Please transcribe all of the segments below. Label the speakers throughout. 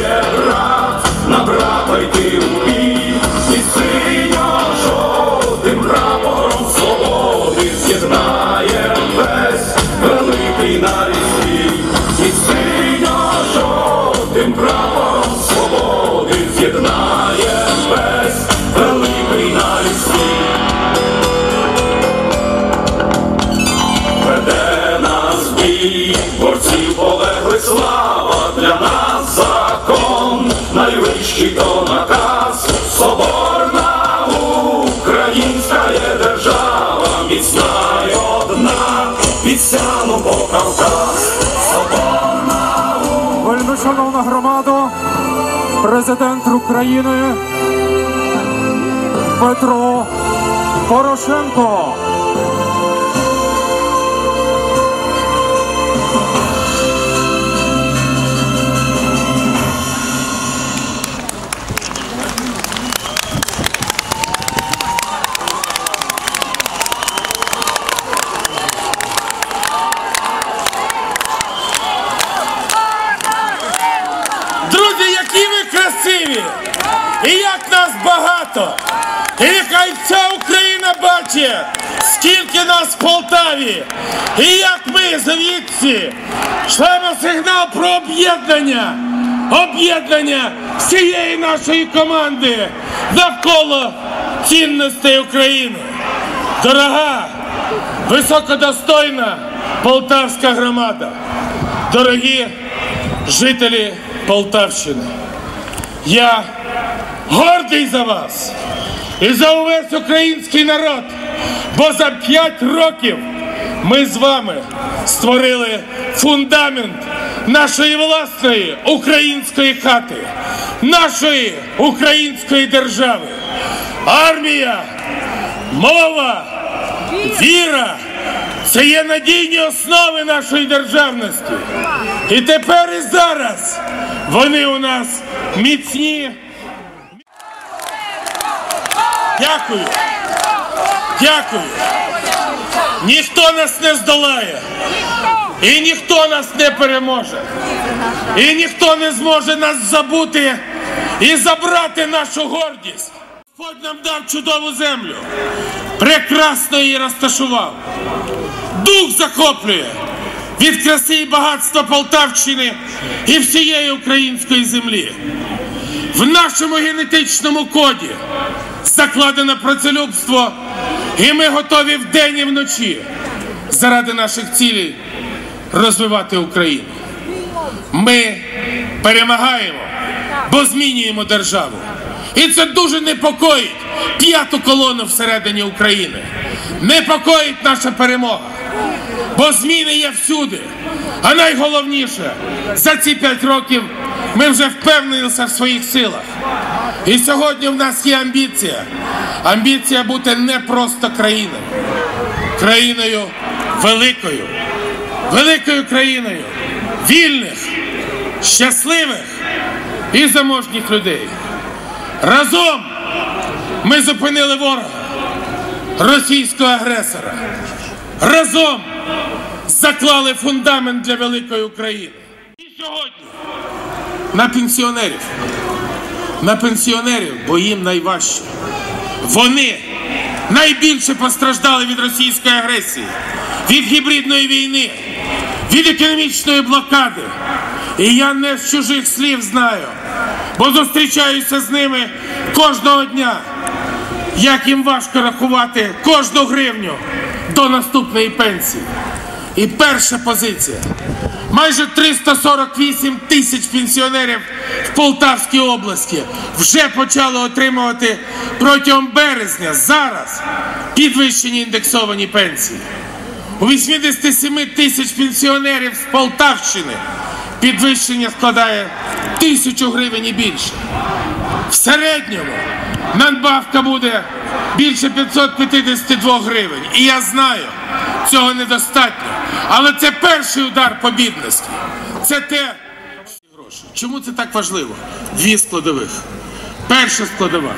Speaker 1: є гра, набракайте у бій,
Speaker 2: і синьо жовтим
Speaker 3: прапором свободи з'єднає весь великий нарід свій, і жовтим прапором свободи з'єднає весь великий нарід. Веде
Speaker 1: нас бій, борців. То наказ, соборна українська держава, міцна одна, від Сяну Кавказ, соборна
Speaker 4: Вельми шановна громада, президент України Петро Порошенко.
Speaker 2: Багато! І нехай вся Україна бачить, скільки нас в Полтаві! І як ми звідси шлемо сигнал про об'єднання! Об'єднання всієї нашої команди навколо цінностей України! Дорога, високодостойна полтавська громада! Дорогі жителі Полтавщини. Я гордий за вас і за увесь український народ, бо за п'ять років ми з вами створили фундамент нашої власної української хати, нашої української держави. Армія, мова, віра це є надійні основи нашої державності. І тепер і зараз вони у нас міцні. Дякую. Дякую. Ніхто нас не здолає. І ніхто нас не переможе. І ніхто не зможе нас забути і забрати нашу гордість. Господь нам дав чудову землю. Прекрасно її розташував. Дух захоплює від краси і багатства Полтавщини і всієї української землі. В нашому генетичному коді закладено працелюбство, і ми готові вдень і вночі заради наших цілей розвивати Україну. Ми перемагаємо, бо змінюємо державу. І це дуже непокоїть п'яту колону всередині України. Непокоїть наша перемога. Бо зміни є всюди. А найголовніше, за ці п'ять років ми вже впевнилися в своїх силах. І сьогодні в нас є амбіція. Амбіція бути не просто країною, країною великою, великою країною вільних, щасливих і заможніх людей. Разом ми зупинили ворога, російського агресора. Разом заклали фундамент для великої України. І сьогодні на пенсіонерів. На пенсіонерів, бо їм найважче. Вони найбільше постраждали від російської агресії, від гібридної війни, від економічної блокади. І я не з чужих слів знаю, бо зустрічаюся з ними кожного дня. Як їм важко рахувати кожну гривню до наступної пенсії. І перша позиція. Майже 348 тисяч пенсіонерів в Полтавській області вже почали отримувати протягом березня зараз підвищені індексовані пенсії. У 87 тисяч пенсіонерів з Полтавщини підвищення складає тисячу гривень і більше. В середньому надбавка буде більше 552 гривень. І я знаю, цього недостатньо. Але це перший удар по бідності. Це те гроші. Чому це так важливо? Дві складових. Перша складова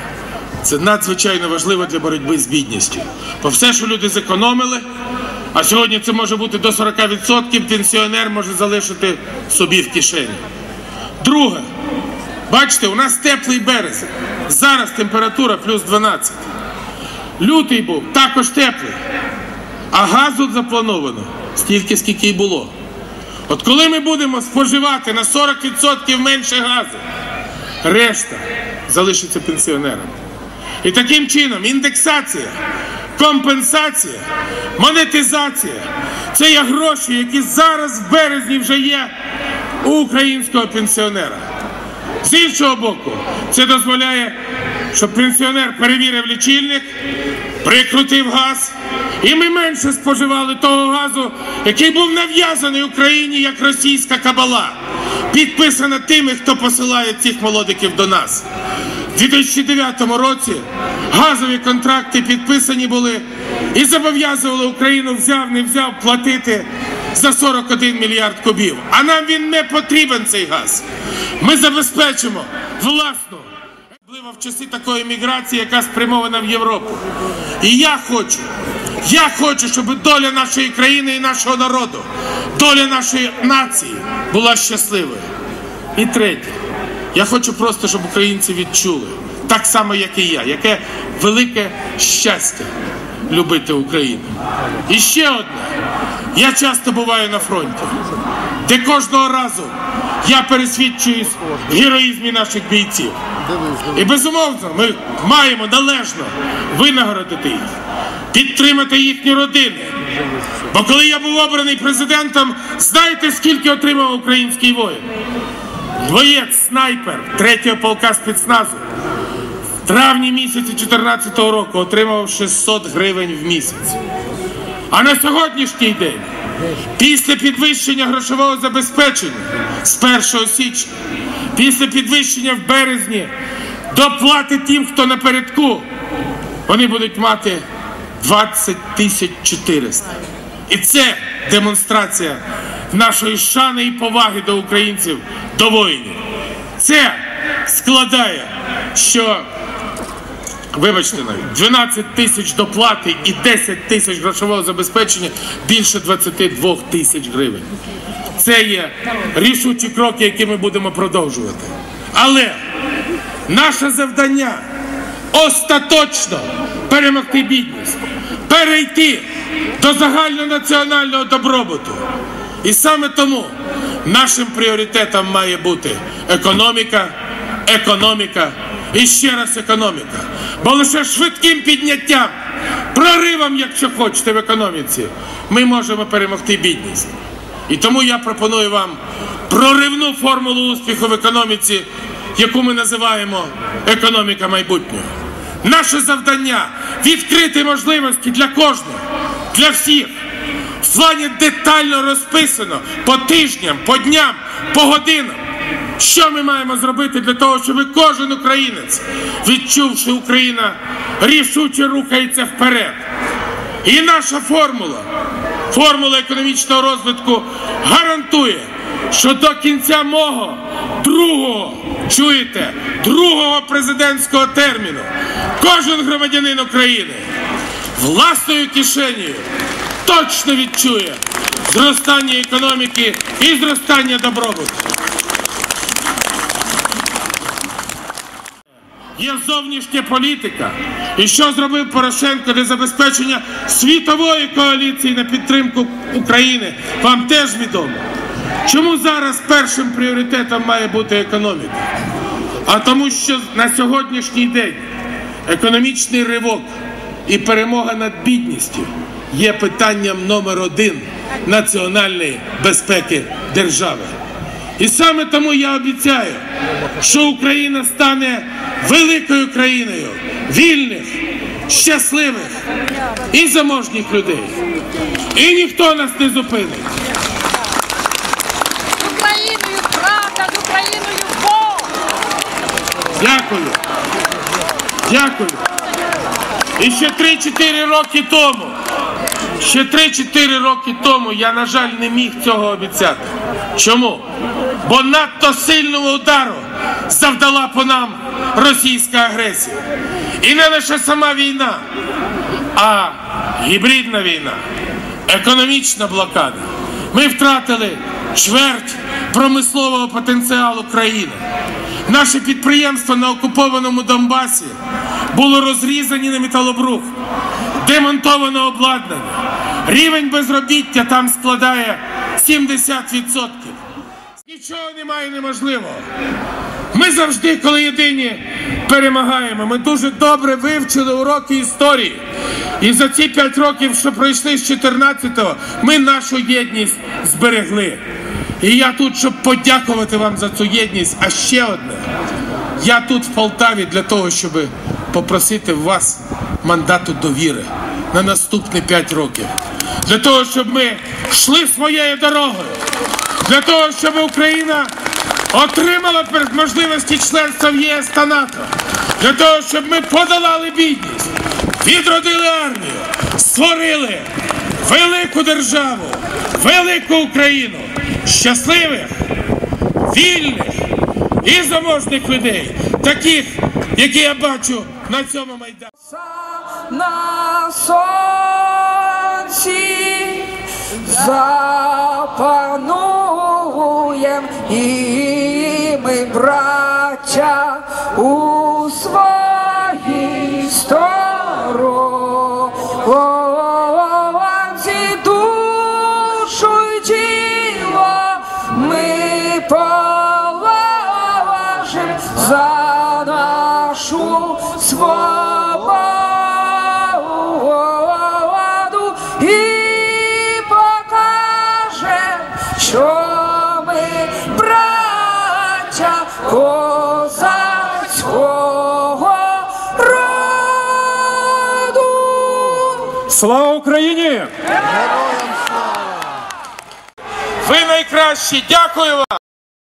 Speaker 2: це надзвичайно важливо для боротьби з бідністю. Бо все, що люди зекономили, а сьогодні це може бути до 40%, пенсіонер може залишити собі в кишені. Друге, бачите, у нас теплий березень. Зараз температура плюс 12. Лютий був також теплий. А газу заплановано стільки, скільки й було. От коли ми будемо споживати на 40% менше газу, решта залишиться пенсіонерам. І таким чином індексація компенсація, монетизація. Це є гроші, які зараз в березні вже є у українського пенсіонера. З іншого боку, це дозволяє, щоб пенсіонер перевірив лічильник, прикрутив газ, і ми менше споживали того газу, який був нав'язаний Україні як російська кабала, підписана тими, хто посилає цих молодиків до нас. У 2009 році газові контракти підписані були і зобов'язували Україну взяв, не взяв платити за 41 мільярд кубів. А нам він не потрібен цей газ. Ми забезпечимо власну, особливо в часи такої міграції, яка спрямована в Європу. І я хочу, я хочу, щоб доля нашої країни і нашого народу, доля нашої нації була щасливою. І третє, я хочу просто, щоб українці відчули, так само, як і я, яке велике щастя любити Україну. І ще одне. Я часто буваю на фронті, де кожного разу я пересвідчуюсь героїзмі наших бійців. І безумовно, ми маємо належно винагородити їх, підтримати їхні родини. Бо коли я був обраний президентом, знаєте, скільки отримав український воїн? Двоєць снайпер 3-го полка спецназу травні місяці 2014 року отримав 600 гривень в місяць. А на сьогоднішній день, після підвищення грошового забезпечення з 1 січня, після підвищення в березні доплати тим, хто напередку, вони будуть мати 20 тисяч 400. І це демонстрація нашої шани і поваги до українців, до воїнів. Це складає, що Вибачте навіть 12 тисяч доплати і 10 тисяч грошового забезпечення більше 22 тисяч гривень. Це є рішучі кроки, які ми будемо продовжувати. Але наше завдання остаточно перемогти бідність, перейти до загальнонаціонального добробуту. І саме тому нашим пріоритетом має бути економіка, економіка і ще раз економіка. Бо лише швидким підняттям, проривом, якщо хочете, в економіці, ми можемо перемогти бідність. І тому я пропоную вам проривну формулу успіху в економіці, яку ми називаємо економіка майбутнього. Наше завдання відкрити можливості для кожного, для всіх. В плані детально розписано по тижням, по дням, по годинам. Що ми маємо зробити для того, щоб кожен українець, відчувши Україна, рішуче рухається вперед. І наша формула, формула економічного розвитку гарантує, що до кінця мого другого, чуєте, другого президентського терміну кожен громадянин України власною кишенею точно відчує зростання економіки і зростання добробуту. Є зовнішня політика. І що зробив Порошенко для забезпечення світової коаліції на підтримку України? Вам теж відомо. Чому зараз першим пріоритетом має бути економіка? А тому, що на сьогоднішній день економічний ривок і перемога над бідністю є питанням номер один національної безпеки держави. І саме тому я обіцяю, що Україна стане великою країною вільних, щасливих і заможніх людей. І ніхто нас не зупинить.
Speaker 5: З Україною правда, з Україною Бог!
Speaker 2: Дякую. Дякую. І ще 3-4 роки тому, ще 3-4 роки тому я, на жаль, не міг цього обіцяти. Чому? Бо надто сильного удару завдала по нам російська агресія. І не лише сама війна, а гібридна війна, економічна блокада. Ми втратили чверть промислового потенціалу країни. Наші підприємства на окупованому Донбасі були розрізані на металобрух, демонтовано обладнання. Рівень безробіття там складає 70%. Нічого немає неможливого. Ми завжди, коли єдині, перемагаємо. Ми дуже добре вивчили уроки історії. І за ці п'ять років, що пройшли з 14-го, ми нашу єдність зберегли. І я тут, щоб подякувати вам за цю єдність. А ще одне. Я тут в Полтаві для того, щоб попросити вас мандату довіри на наступні 5 років. Для того, щоб ми йшли своєю дорогою. Для того, щоб Україна отримала перед можливості членства в ЄС та НАТО. Для того, щоб ми подолали бідність, відродили армію, створили велику державу, велику Україну, щасливих, вільних і заможних людей, таких, які я бачу на цьому майдані.
Speaker 3: на сонці запануєм і браття, у своїй
Speaker 4: Слава Україні!
Speaker 2: Ви найкращі! Дякую вам!